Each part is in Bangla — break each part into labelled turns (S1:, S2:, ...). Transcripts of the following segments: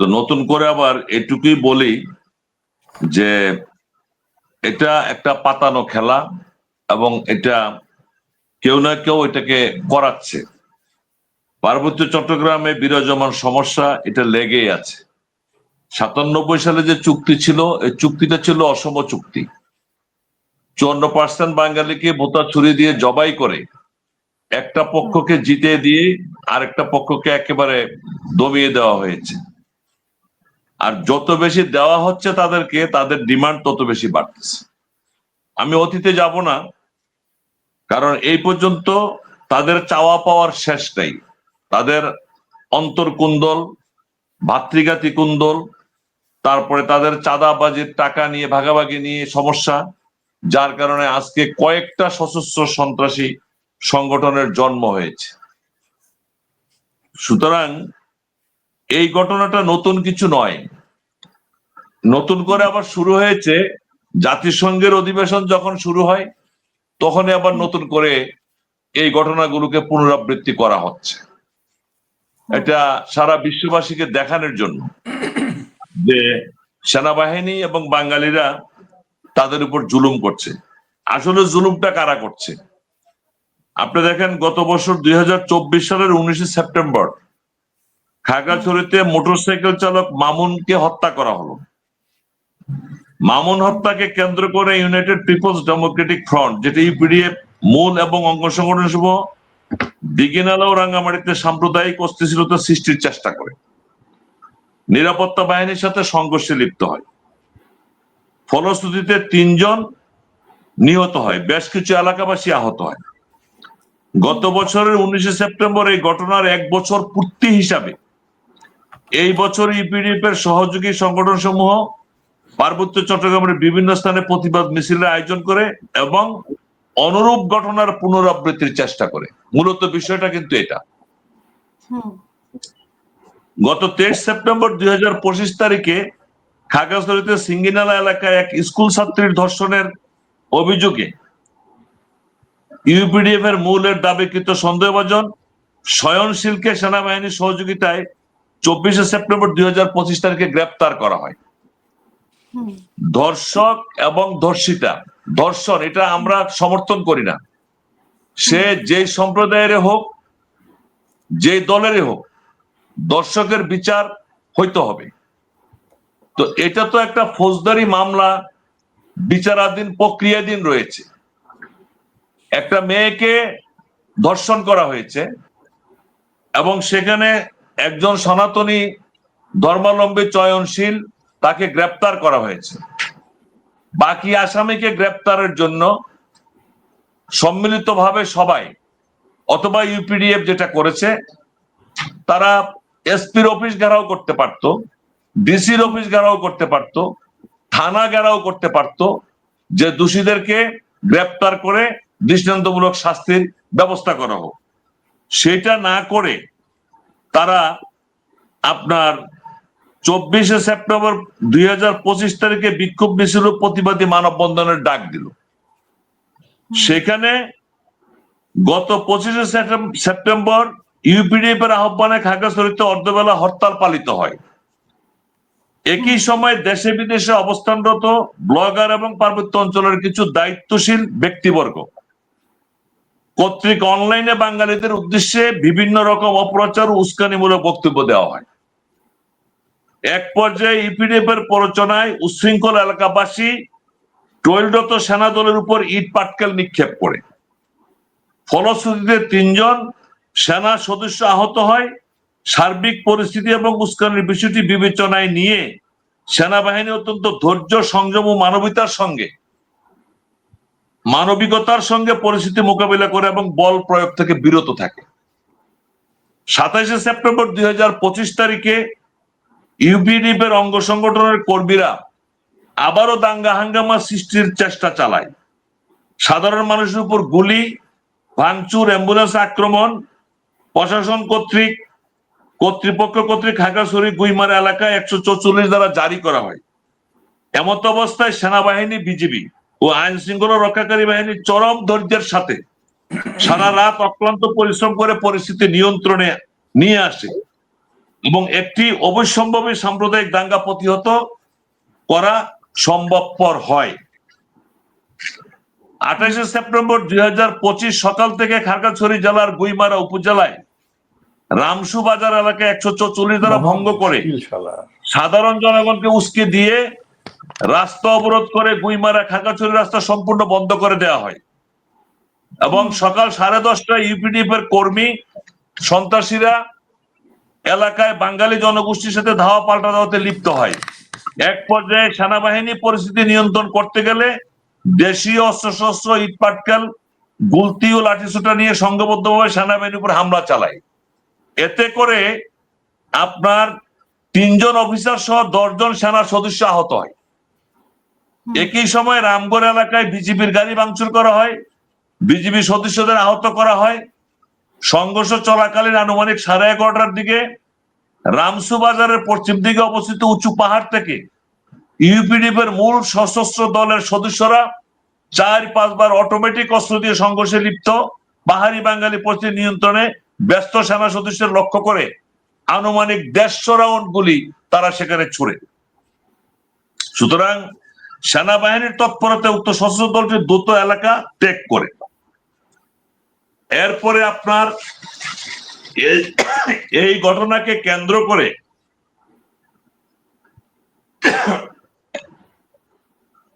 S1: তো নতুন করে আবার এটুকুই বলি যে এটা একটা পাতানো খেলা এবং এটা কেউ না কেউ এটাকে করাচ্ছে। পার্বত্য চট্টগ্রামে বিরাজমান সমস্যা এটা লেগেই আছে। সাতানব্বই সালে যে চুক্তি ছিল, এই চুক্তিটা ছিল অসম চুক্তি। চুয়ান্ন পার্সেন্ট বাঙালিকে ভোতা ছুরি দিয়ে জবাই করে একটা পক্ষকে জিতে দিয়ে আরেকটা পক্ষকে একেবারে দমিয়ে দেওয়া হয়েছে। আর যত বেশি দেওয়া হচ্ছে তাদেরকে তাদের ডিমান্ড তত বেশি বাড়তেছে। আমি অতীতে যাব না, কারণ এই পর্যন্ত তাদের চাওয়া পাওয়ার শেষ নেই। তাদের অন্তর্কুন্দল, ভাতৃঘাতী কুন্দল, তারপরে তাদের চাঁদাবাজির টাকা নিয়ে, ভাগাভাগি নিয়ে সমস্যা, যার কারণে আজকে কয়েকটা সশস্ত্র সন্ত্রাসী সংগঠনের জন্ম হয়েছে। সুতরাং এই ঘটনাটা নতুন কিছু নয়। নতুন করে আবার শুরু হয়েছে, জাতিসংঘের অধিবেশন যখন শুরু হয় তখন আবার নতুন করে এই ঘটনাগুলোকে পুনরাবৃত্তি করা হচ্ছে। এটা সারা বিশ্ববাসীকে দেখানোর জন্য যে সেনাবাহিনী এবং বাঙালিরা তাদের উপর জুলুম করছে। আসলে জুলুমটা কারা করছে? আপনি দেখেন, গত বছর দুই হাজার চব্বিশ সালের উনিশে সেপ্টেম্বর খাগড়াছড়িতে মোটরসাইকেল চালক মামুনকে হত্যা করা হলো। মামুন হত্যাকে কেন্দ্র করে ইউনাইটেড পিপলস ডেমোক্রেটিক ফ্রন্ট, যেটি ইউপিডিএফ মূল এবং অঙ্গ সংগঠন দিঘিনালা ও রাঙ্গামাটিতে সাম্প্রদায়িক অস্থিতিশীলতা সৃষ্টির চেষ্টা করে। নিরাপত্তা বাহিনীর সাথে সংঘর্ষে লিপ্ত হয়। ফলশ্রুতিতে তিনজন নিহত হয়, বেশ কিছু এলাকাবাসী আহত হয়। গত বছরের উনিশে সেপ্টেম্বর এই ঘটনার এক বছর পূর্তি হিসাবে এই বছর ইপিডিএফ এর সহযোগী সংগঠন সমূহ পার্বত্য চট্টগ্রামের বিভিন্ন স্থানে প্রতিবাদ মিছিলের আয়োজন করে এবং অনুরূপ ঘটনার পুনরাবৃত্তির চেষ্টা করে। মূলত বিষয়টা কিন্তু এটা। গত তেইশ সেপ্টেম্বর দুই হাজার পঁচিশ তারিখে খাগড়াছড়িতে সিঙ্গিনালা এলাকায় এক স্কুল ছাত্রীর ধর্ষণের অভিযোগে ইউপিডিএফ এর মূলের দাবিকৃত সন্দেহভাজন স্বয়নশীলকে সেনাবাহিনীর সহযোগিতায় চব্বিশে সেপ্টেম্বর দুই হাজার পঁচিশ তারিখে গ্রেপ্তার করা হয়। ধর্ষক এবং ধর্ষিতা। ধর্ষণ এটা আমরা সমর্থন করি না। সে যেই সম্প্রদায়ের হোক যে দলের হোক দর্শকের বিচার হইতে হবে। তো এটা তো একটা ফৌজদারি মামলা বিচারাধীন প্রক্রিয়াধীন রয়েছে। একটা মেয়েকে ধর্ষণ করা হয়েছে এবং সেখানে একজন সনাতনী ধর্মাবলম্বী চয়নশীল তাকে গ্রেপ্তার করা হয়েছে। বাকি আসামিকে গ্রেপ্তারের জন্য সম্মিলিতভাবে সবাই অথবা ইউপিডিএফ যেটা করেছে, তারা এসপির অফিস ঘেরাও করতে পারত, ডিসির অফিস ঘেরাও করতে পারত, থানা ঘেরাও করতে পারত, যে দোষীদেরকে গ্রেপ্তার করে দৃষ্টান্তমূলক শাস্তির ব্যবস্থা করা হোক। সেটা না করে তারা আপনার চব্বিশে সেপ্টেম্বর দুই হাজার পঁচিশ তারিখে বিক্ষোভ মিছিল প্রতিবাদী মানববন্ধনের ডাক দিল। সেখানে গত পঁচিশে সেপ্টেম্বর ইউপিডিএফ এর আহ্বানে খাগড়াছড়িতে অর্ধবেলা হরতাল পালিত হয়। একই সময় দেশে বিদেশে অবস্থানরত ব্লগার এবং পার্বত্য অঞ্চলের কিছু দায়িত্বশীল ব্যক্তিবর্গ কর্তৃক অনলাইনে বাঙালিদের উদ্দেশ্যে বিভিন্ন রকম অপপ্রচার ও উস্কানিমূলক বক্তব্য দেওয়া হয়। এক পর্যায়ে ইপিডিএফ এর প্ররোচনায় উচ্ছৃঙ্খল এলাকাবাসী টোয়েলডত সেনা দলের উপর ইট পাটকেল নিক্ষেপ করে। ফলশ্রুতিতে তিনজন সেনা সদস্য আহত হয়। সার্বিক পরিস্থিতি এবং উস্কানির বিষয়টি বিবেচনায় নিয়ে সেনাবাহিনী অত্যন্ত ধৈর্য, সংযম ও মানবিকতার সঙ্গে মানবিকতার সঙ্গে পরিস্থিতি মোকাবিলা করে এবং বল প্রয়োগ থেকে বিরত থাকে। সাতাইশে সেপ্টেম্বর দুই হাজার পঁচিশ তারিখে ইউপিডিএফ এর অঙ্গ সংগঠনের কর্মীরা আবারও দাঙ্গা হাঙ্গামা সৃষ্টির চেষ্টা চালায়। সাধারণ মানুষের উপর গুলি, ভাঙচুর, অ্যাম্বুলেন্স আক্রমণ, প্রশাসন কর্তৃক, কর্তৃপক্ষ কর্তৃক খাগড়াছড়ি গুইমারা এলাকায় একশো চৌচল্লিশ দ্বারা জারি করা হয়। এমত অবস্থায় সেনাবাহিনী, বিজিবি ও আইন শৃঙ্খলা রক্ষাকারী বাহিনী চরম ধৈর্যের সাথে সারা রাত অক্লান্ত পরিশ্রম করে পরিস্থিতি নিয়ন্ত্রণে নিয়ে আসে এবং একটি অবশ্যম্ভাবী সাম্প্রদায়িক দাঙ্গা প্রতিহত করা সম্ভবপর হয়। আঠাশে সেপ্টেম্বর দুই হাজার পঁচিশ সকাল থেকে খাগড়াছড়ি জেলার গুইমারা উপজেলায় রামসু বাজার এলাকায় একশো চৌচল্লিশ দ্বারা ভঙ্গ করে সাধারণ জনগণকে উস্কে দিয়ে রাস্তা অবরোধ করে গুইমারা খাগড়াছড়ি রাস্তা সম্পূর্ণ বন্ধ করে দেওয়া হয়। এবং সকাল সাড়ে দশটায় ইউপিডিএফ এর কর্মী সন্ত্রাসীরা এলাকায় বাঙালি জনগোষ্ঠীর সাথে ধাওয়া পাল্টা দেওয়াতে লিপ্ত হয়। এক পর্যায়ে সেনাবাহিনী পরিস্থিতি নিয়ন্ত্রণ করতে গেলে দেশীয় অস্ত্রশস্ত্র ইট পাটকেল গুলতি ও লাঠিসোঁটা নিয়ে সংঘবদ্ধভাবে সেনাবাহিনীর উপর হামলা চালায়। এতে করে আপনার তিনজন অফিসার সহ দশজন সেনা সদস্য আহত হয়। একই সময় রামগড় এলাকায় বিজেপির গাড়ি ভাঙচুর করা হয় বিজেপি সদস্যদের আহত করা হয়। সংঘর্ষ চলাকালীন আনুমানিক সাড়ে এগারোটার দিকে রামসু বাজারের পশ্চিম দিকে অবস্থিত উঁচু পাহাড় থেকে ইউপিডিএফ এর মূল সশস্ত্র দলের সদস্যরা চার পাঁচবার অটোমেটিক অস্ত্র দিয়ে সংঘর্ষে লিপ্ত। পাহাড়ি বাঙালি পরিস্থিতি নিয়ন্ত্রণে ব্যস্ত সেনা সদস্যের লক্ষ্য করে আনুমানিক দেড়শো রাউন্ড গুলি তারা সেখানে ছুড়ে। সুতরাং সেনাবাহিনীর তৎপরতা উক্ত সশস্ত্র দলটি দ্রুত এলাকা ত্যাগ করে। এরপরে আপনার এই- ঘটনাকে কেন্দ্র করে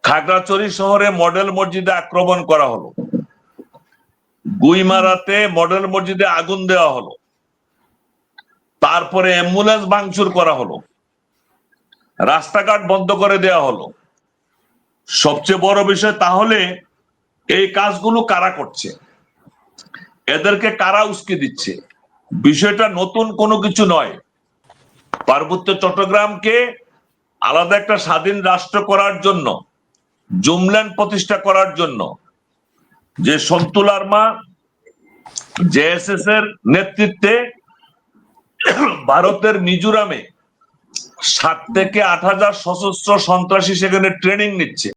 S1: খাগড়াছড়ি শহরে মডেল মসজিদে আক্রমণ করা হলো। গুইমারাতে মডেল মসজিদে আগুন দেওয়া হলো। তারপরে অ্যাম্বুলেন্স ভাঙচুর করা হলো। রাস্তাঘাট বন্ধ করে দেওয়া হলো। সবচেয়ে বড় বিষয় তাহলে এই কাজগুলো কারা করছে? এদেরকে কারা উস্কে দিচ্ছে? বিষয়টা নতুন কোনো কিছু নয়। পার্বত্য চট্টগ্রামকে আলাদা একটা স্বাধীন রাষ্ট্র করার জন্য, জুমল্যান্ড প্রতিষ্ঠা করার জন্য, যে সন্তুল আর্মা, জেএসএস এর নেতৃত্বে ভারতের মিজোরামে সাত থেকে আট হাজার সশস্ত্র সন্ত্রাসী সেখানে ট্রেনিং নিচ্ছে।